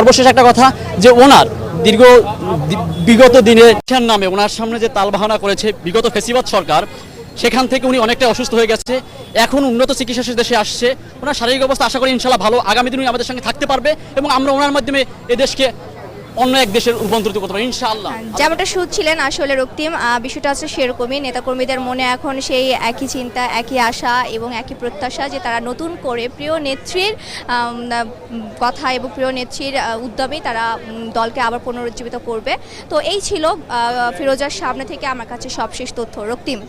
সর্বশেষ একটা কথা যে ওনার দীর্ঘ বিগত দিনে নামে ওনার সামনে যে তালবাহানা করেছে বিগত ফেসিবাদ সরকার, সেখান থেকে উনি অনেকটা অসুস্থ হয়ে গেছে। এখন উন্নত চিকিৎসা দেশে আসছে। ওনার শারীরিক অবস্থা আশা করি ইনশাল্লাহ ভালো। আগামী দিন উনি আমাদের সঙ্গে থাকতে পারবে এবং আমরা ওনার মাধ্যমে এদেশকে দেশকে অন্য এক দেশের রূপান্তরিত করতে পারব ইনশাআল্লাহ। যেমনটা শুনছিলেন আসলে রক্তিম বিষয়টা আছে সেরকমই, নেতাকর্মীদের মনে এখন সেই একই চিন্তা, একই আশা এবং একই প্রত্যাশা যে তারা নতুন করে প্রিয় নেত্রীর কথা এবং প্রিয় নেত্রীর উদ্যমে তারা দলকে আবার পুনরুজ্জীবিত করবে। তো এই ছিল ফিরোজার সামনে থেকে আমার কাছে সবশেষ তথ্য। রক্তিম।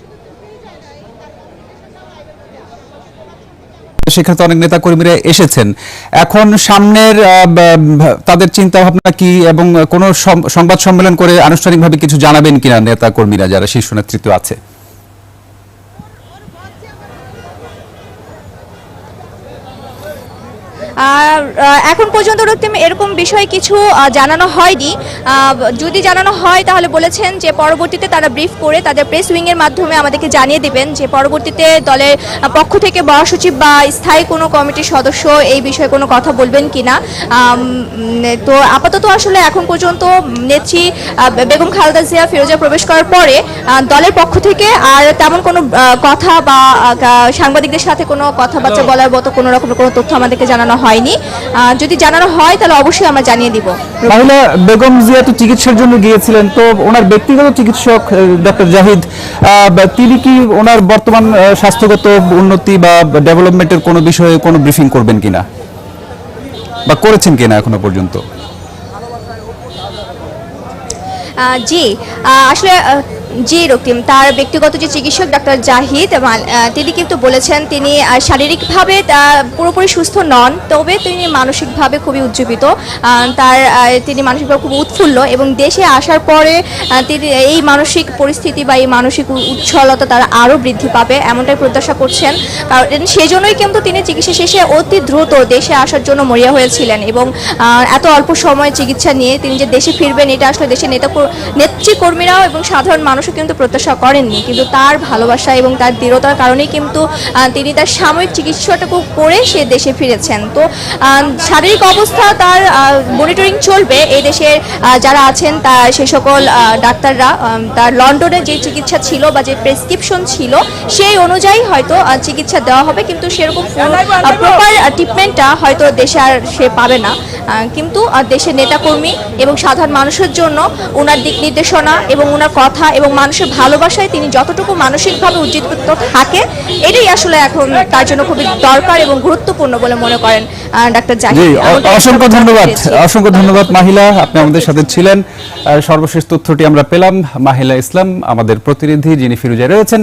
তো অনেক নেতা কর্মীরা এসেছেন। এখন সামনের তাদের চিন্তা ভাবনা কি এবং কোন সংবাদ সম্মেলন করে আনুষ্ঠানিকভাবে কিছু জানাবেন কিনা নেতা কর্মীরা যারা শীর্ষ নেতৃত্ব আছে আর আহ, এখন পর্যন্ত এরকম বিষয় কিছু জানানো হয়নি। যদি জানানো হয় তাহলে বলেছেন যে পরবর্তীতে তারা ব্রিফ করে তাদের প্রেস উইংয়ের মাধ্যমে আমাদেরকে জানিয়ে দেবেন যে পরবর্তীতে দলের পক্ষ থেকে মহাসচিব বা স্থায়ী কোনো কমিটির সদস্য এই বিষয়ে কোনো কথা বলবেন কিনা। তো আপাতত আসলে এখন পর্যন্ত নেত্রী বেগম খালেদা জিয়া ফিরোজা প্রবেশ করার পরে দলের পক্ষ থেকে আর তেমন কোনো কথা বা সাংবাদিকদের সাথে কোনো কথাবার্তা বলার মতো কোনো রকমের কোনো তথ্য আমাদেরকে জানানো হয়নি। যদি জানানো হয় তাহলে অবশ্যই আমরা জানিয়ে দিব। তাহলে বেগম জিয়া তো চিকিৎসার জন্য গিয়েছিলেন তো ওনার ব্যক্তিগত চিকিৎসক ডক্টর জাহিদ তিনি কি ওনার বর্তমান স্বাস্থ্যগত উন্নতি বা ডেভেলপমেন্টের কোনো বিষয়ে কোনো ব্রিফিং করবেন কিনা? বা করেছেন কিনা এখনও পর্যন্ত? জি আসলে জি, রক্তিম। তার ব্যক্তিগত যে চিকিৎসক ডাক্তার জাহিদ তিনি কিন্তু বলেছেন তিনি শারীরিকভাবে পুরোপুরি সুস্থ নন, তবে তিনি মানসিকভাবে খুবই উজ্জীবিত। তার তিনি মানসিকভাবে খুব উৎফুল্ল এবং দেশে আসার পরে তিনি এই মানসিক পরিস্থিতি বা এই মানসিক উচ্ছলতা তার আরও বৃদ্ধি পাবে এমনটাই প্রত্যাশা করছেন। কারণ সেই জন্যই কিন্তু তিনি চিকিৎসা শেষে অতি দ্রুত দেশে আসার জন্য মরিয়া হয়েছিলেন এবং এত অল্প সময় চিকিৎসা নিয়ে তিনি যে দেশে ফিরবেন, এটা আসলে দেশের নেতা কর- নেতৃকর্মীরাও এবং সাধারণ মানুষও কিন্তু প্রত্যাশা করেননি কিন্তু তার ভালোবাসা এবং তার দৃঢ়তার কারণেই কিন্তু তিনি তার সাময়িক চিকিৎসাটুকু করে সে দেশে ফিরেছেন। তো শারীরিক অবস্থা তার মনিটরিং চলবে। এই দেশের যারা আছেন তা সেই সকল ডাক্তাররা তার লন্ডনে যে চিকিৎসা ছিল বা যে প্রেসক্রিপশন ছিল সেই অনুযায়ী হয়তো চিকিৎসা দেওয়া হবে। কিন্তু সেরকম প্রপার ট্রিটমেন্টটা হয়তো দেশে আর সে পাবে না। কিন্তু দেশের নেতাকর্মী এবং সাধারণ মানুষের জন্য ওনার দিক নির্দেশনা এবং ওনার কথা এবং মানুষের ভালোবাসায় তিনি যতটুকু মানসিকভাবে উজ্জীবিত থাকে এটাই আসলে এখন তার জন্য খুবই দরকার এবং গুরুত্বপূর্ণ বলে মনে করেন ডাক্তার জাহিদ অসংখ্য ধন্যবাদ অসংখ্য ধন্যবাদ মাহিলা আপনি আমাদের সাথে ছিলেন। সর্বশেষ তথ্যটি আমরা পেলাম মাহিলা ইসলাম আমাদের প্রতিনিধি যিনি ফিরুজায় রয়েছেন।